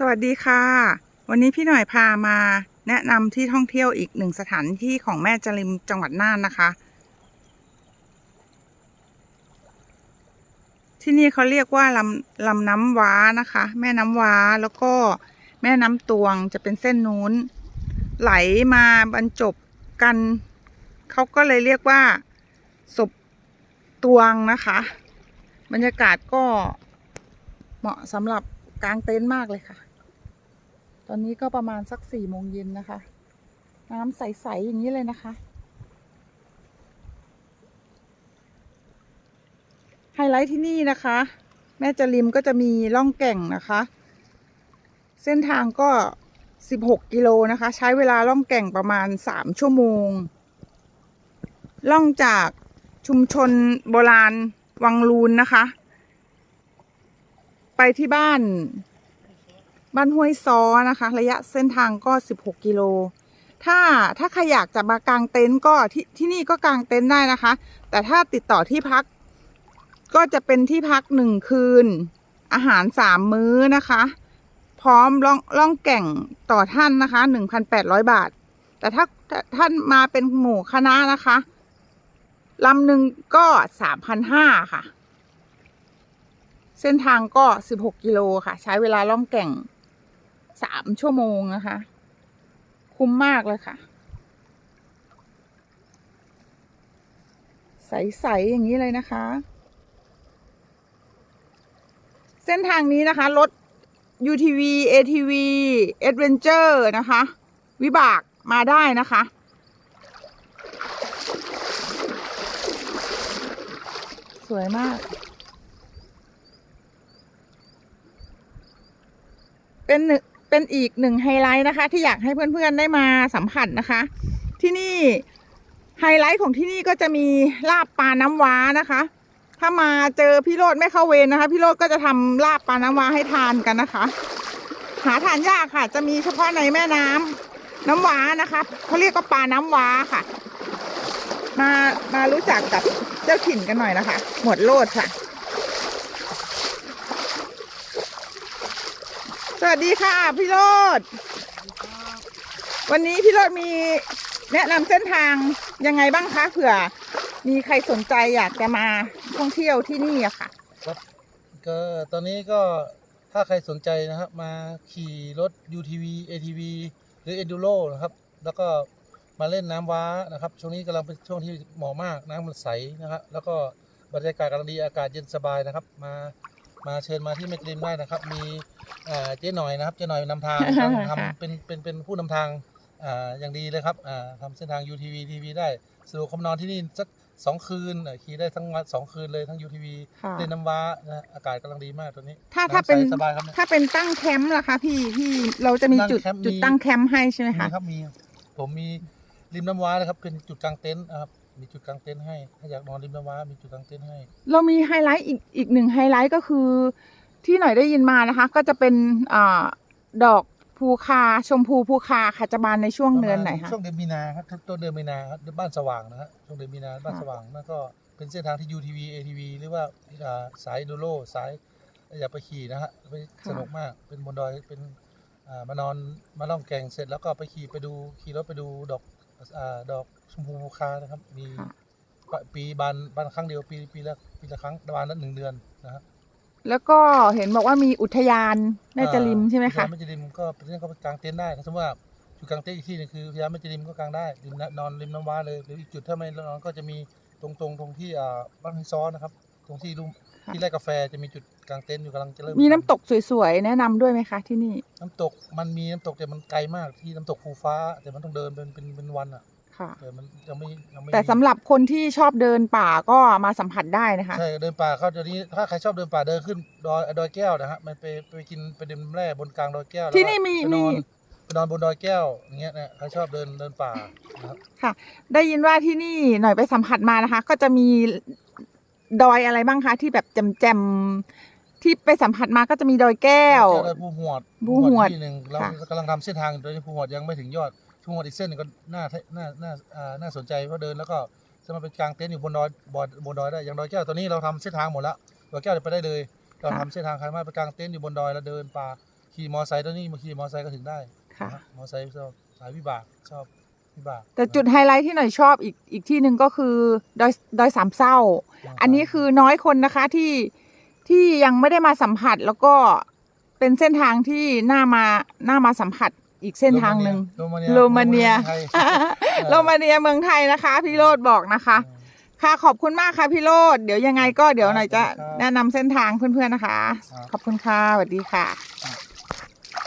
สวัสดีค่ะ วันนี้พี่หน่อยพามาแนะนำที่ท่องเที่ยวอีกหนึ่งสถานที่ของแม่จริมจังหวัดน่านนะคะ ที่นี่เขาเรียกว่าลำลำน้ำว้านะคะ แม่น้ำว้าแล้วก็แม่น้ำตวงจะเป็นเส้นนู้น ไหลมาบรรจบกัน เขาก็เลยเรียกว่าศพตวงนะคะ บรรยากาศก็เหมาะสำหรับกางเต็นท์มากเลยค่ะ ตอนนี้ก็ประมาณสักสี่โมงเย็นนะคะ น้ำใส ๆ อย่างนี้เลยนะคะ ไฮไลท์ที่นี่นะคะ แม่จริมก็จะมีล่องแก่งนะคะ เส้นทางก็16กิโลนะคะ ใช้เวลาล่องแก่งประมาณ3ชั่วโมง ล่องจากชุมชนโบราณวังลูนนะคะ ไปที่บ้าน บ้านห้วยซ้อนะคะ ระยะเส้นทางก็ 16 กิโล ถ้าถ้าใครอยากจะมากางเต็นท์ก็ที่ที่นี่ก็กางเต็นท์ได้นะคะ แต่ถ้าติดต่อที่พัก ก็จะเป็นที่พักหนึ่งคืน อาหารสามมื้อนะคะ พร้อมล่องล่องแก่งต่อท่านนะคะหนึ่งพันแปดร้อยบาท แต่ถ้าถ้าท่านมาเป็นหมู่คณะนะคะลำหนึ่งก็สามพันห้าค่ะ เส้นทางก็สิบหกกิโลค่ะ ใช้เวลาล่องแก่ง สามชั่วโมงนะคะ คุ้มมากเลยค่ะ ใส ๆ อย่างนี้เลยนะคะ เส้นทางนี้นะคะ รถ UTV ATV Adventure นะคะ วิบากมาได้นะคะสวยมาก เป็นหนึ่ง เป็นอีกหนึ่งไฮไลท์นะคะ ที่อยากให้เพื่อนๆได้มาสัมผัสนะคะ ที่นี่ไฮไลท์ของที่นี่ก็จะมีลาบปลาน้ำว้านะคะ ถ้ามาเจอพี่โรดไม่เข้าเวรนะคะ พี่โรดก็จะทำลาบปลาน้ำว้าให้ทานกันนะคะ หาทานยากค่ะ จะมีเฉพาะในแม่น้ำน้ำว้านะคะเขาเรียกว่าปลาน้ำว้าค่ะ มามารู้จักกับเจ้าถิ่นกันหน่อยนะคะ หมวดโลดค่ะ วัสดีค่ะ พี่โรดวันนี้พี่โรดมีแนะนำเส้นทางยังไงบ้างคะเผื่อ มีใครสนใจอยากจะมาท่องเที่ยวที่นี่อะค่ะครับก็ตอนนี้ก็ถ้าใครสนใจนะครับ มาขี่รถ UTV ATV หรือ Enduro นะครับ แล้วก็มาเล่นน้ำว้านะครับ ช่วงนี้กำลังเป็นช่วงที่เหมาะมากน้ำมันใสนะครับ แล้วก็บรรยากาศกำลังดีอากาศเย็นสบายนะครับ มา มาเชิญมาที่เมกริมได้นะครับ มีอ่าเจ๊หน่อยนะครับเจ๊หน่อยนำทางค่ะทำเป็นเป็นเป็นผู้นำทางอ่าอย่างดีเลยครับอ่าทำเส้นทาง UTV TV ได้สะดวกคำนอนที่นี่สักสองคืนอะขี่ได้ทั้งวันสองคืนเลยทั้ง UTV ค่ะ เล่นน้ำว้านะอากาศกำลังดีมากตอนนี้ถ้าถ้าเป็นำใสสบายครับเนี่ย ถ้าเป็นตั้งแคมป์ล่ะคะพี่พี่เราจะมีจุดตั้งแคมป์จุดมี ตั้งแคมป์ให้ใช่ไหมมีคะ ครับมี ผมมีริมน้ำว้านะครับเป็นจุดกลางเต็นท์นะครับ มีจุดกลางเต็นท์ให้ ถ้าอยากนอนริมน้ำว้ามีจุดกลางเต็นท์ให้ เรามีไฮไลท์อีกอีกหนึ่งไฮไลท์ก็คือ ที่หน่อยได้ยินมานะคะ ก็จะเป็นอ่าดอกภูคาชมพูภูคาค่ะจะบานในช่วงเดือนไหนคะ ช่วงเดือนมีนาครับต้นเดือนมีนาครับบ้านสว่างนะฮะช่วงเดือนมีนาบ้านค่ะสว่างนั่นก็เป็นเส้นทางที่ UTV ATV หรือว่าอ่าสายดูโลสายอยากไปขี่นะฮะไปสนุกมากเป็นบนดอยเป็นอ่ามานอนมาล่องแก่งเสร็จแล้วก็ไปขี่ไปดูขี่รถไปดูดอกอ่า ดอกชมพูภูคานะครับ มีค่ะปะปีบานบานครั้งเดียวปีปีละปีละครั้งบานละหนึ่งเดือนนะฮะแล้วก็เห็นบอกว่ามีอุทยานแม่จริมใช่ไหมคะพญาแม่จริมก็เป็นเรื่องก็กางเต็นท์ได้ถ้าสมมติว่าจุดกางเต็นท์อีกที่หนึงคือพญาแม่จริมก็กางได้ริมน้ำนอนริมน้ำว้าเลยหรืออีกจุดถ้าไม่นอนก็จะมีตรงตรงตรงที่อ่าบ้านฮิซ้อนนะครับ ตรงที่รูมค่ะที่ไร่กาแฟจะมีจุดกางเต็นท์อยู่กำลังจะเริ่มมีน้ำทำตกสวยๆ แนะนำด้วยไหมคะที่นี่ น้ำตกมันมีน้ำตกแต่มันไกลมากที่น้ำตกภูฟ้า แต่มันต้องเดินเป็นเป็นเป็นวันอะค่ะ แต่มันยังไม่ยังไม่แต่สำหรับคนที่ชอบเดินป่าก็มาสัมผัสได้นะคะ ใช่เดินป่าเขาเดี๋ยวนี้ถ้าใครชอบเดินป่าเดินขึ้นดอยดอยแก้วนะฮะมันไปไปกินไปดื่มแร่บนกลางดอยแก้วแล้วก็ที่นี่มีไปนอนมี ไปนอนบนดอยแก้วอย่างเงี้ยนะใครชอบเดินเดินป่านะครับค่ะได้ยินว่าที่นี่หน่อยไปสัมผัสมานะคะ ก็จะมี ดอยอะไรบ้างคะที่แบบแจมๆที่ไปสัมผัสมาก็จะมีดอยแก้วเจอภูหวดภูหวด ที่หนึ่งเราค่ะกำลังทำเส้นทางอยู่โดยที่ภูหวดยังไม่ถึงยอดภูหวดอีกเส้นหนึงก็น่าน่าน่าอ่าน่าสนใจเพราะเดินแล้วก็จะมาเป็นกลางเต็นท์อยู่บนดอยบนบนดอยได้อย่างดอยแก้วตอนนี้เราทำเส้นทางหมดแล้วดอยแก้วเดี๋ยวไปได้เลย เราทำเส้นทางใครมาไปกลางเต็นท์อยู่บนดอยแล้วเดินป่าขี่มอไซค์ตัวนี้มาขี่มอไซค์ก็ถึงได้ค่ะนฮมอไซค์ชอบสายวิบากชอบ วิบากแต่จุดไฮไลท์ที่หน่อยชอบอีกอีกที่หนึ่งก็คือดอยดอยสามเศร้า อันนี้คือน้อยคนนะคะที่ที่ยังไม่ได้มาสัมผัสแล้วก็เป็นเส้นทางที่น่ามาน่ามาสัมผัสอีกเส้นทางหนึ่งโรมาเนียโรมาเนียไทยโรมาเนียเมืองไทยนะคะ พี่โรดบอกนะคะ ค่ะขอบคุณมากค่ะพี่โรดเดี๋ยวยังไงก็เดี๋ยวหน่อยจะแนะนำเส้นทางเพื่อนๆนะคะ ขอบคุณค่ะสวัสดีค่ะอะ